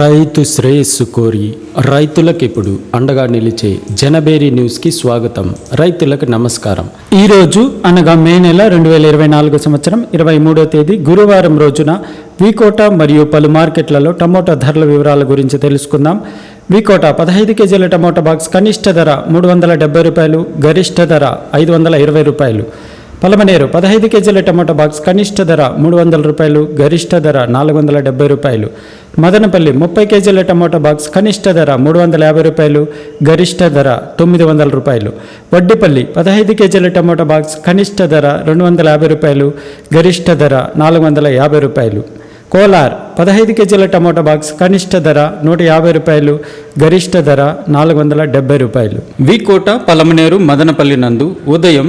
రైతు శ్రేయస్సు కోరి రైతులకు ఇప్పుడు అండగా నిలిచే జనబేరి న్యూస్కి స్వాగతం. రైతులకు నమస్కారం. ఈరోజు అనగా మే నెల రెండు వేల ఇరవై నాలుగు సంవత్సరం ఇరవై మూడో తేదీ గురువారం రోజున వీకోట మరియు పలు మార్కెట్లలో టమోటా ధరల వివరాల గురించి తెలుసుకుందాం. వీకోట పదహైదు కేజీల టమోటా బాక్స్ కనిష్ట ధర మూడు వందల డెబ్బై రూపాయలు గరిష్ట ధర ఐదు వందల ఇరవై రూపాయలు. పలమనేరు పదహైదు కేజీల టమాటా బాక్స్ కనిష్ట ధర మూడు వందల రూపాయలు గరిష్ట ధర నాలుగు వందల డెబ్బై రూపాయలు. మదనపల్లి ముప్పై కేజీల టమాటా బాక్స్ కనిష్ట ధర మూడు వందల యాభై రూపాయలు గరిష్ట ధర తొమ్మిది వందల రూపాయలు. వడ్డిపల్లి పదహైదు కేజీల టమాటా బాక్స్ కనిష్ట ధర రెండు వందల యాభై రూపాయలు గరిష్ట ధర నాలుగు వందల యాభై రూపాయలు. కోలార్ పదహైదు కేజీల టమాటా బాక్స్ కనిష్ట ధర నూట యాభై రూపాయలు గరిష్ట ధర నాలుగు వందల డెబ్బై రూపాయలు. వికోట పలమనేరు మదనపల్లి నందు ఉదయం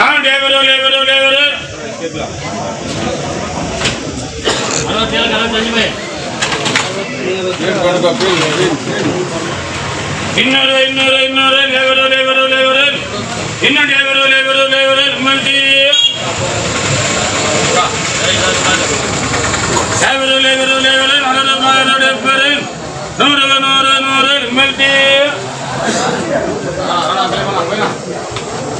ఎవరు ఎవరు ఎవరు ఇన్నారు ఇన్నారు ఇన్నారు ఎవరు ఎవరు ఎవరు ఇన్నటి ఎవరు ఎవరు ఎవరు మంచి ఎవరు ఎవరు ఎవరు నూరు నూరు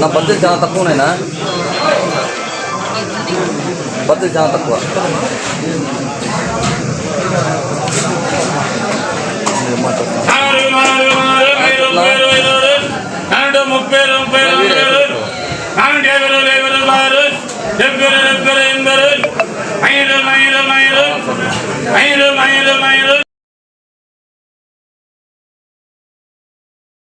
నా బడ్జెట్ చాలా తక్కువ ఉన్నాయినా బడ్జెట్ చాలా తక్కువ మీరు మాట్లాడుతున్నారు. నాలుగు నాలుగు నాలుగు ఐదు ఇరవై నూరు నాలుగు ముప్పై ముప్పై నూరు నాలుగు యాభై యాభై ఆరు డెబ్బై డెబ్బై ఎనభై ఐదు ఐదు ఐదు ఐదు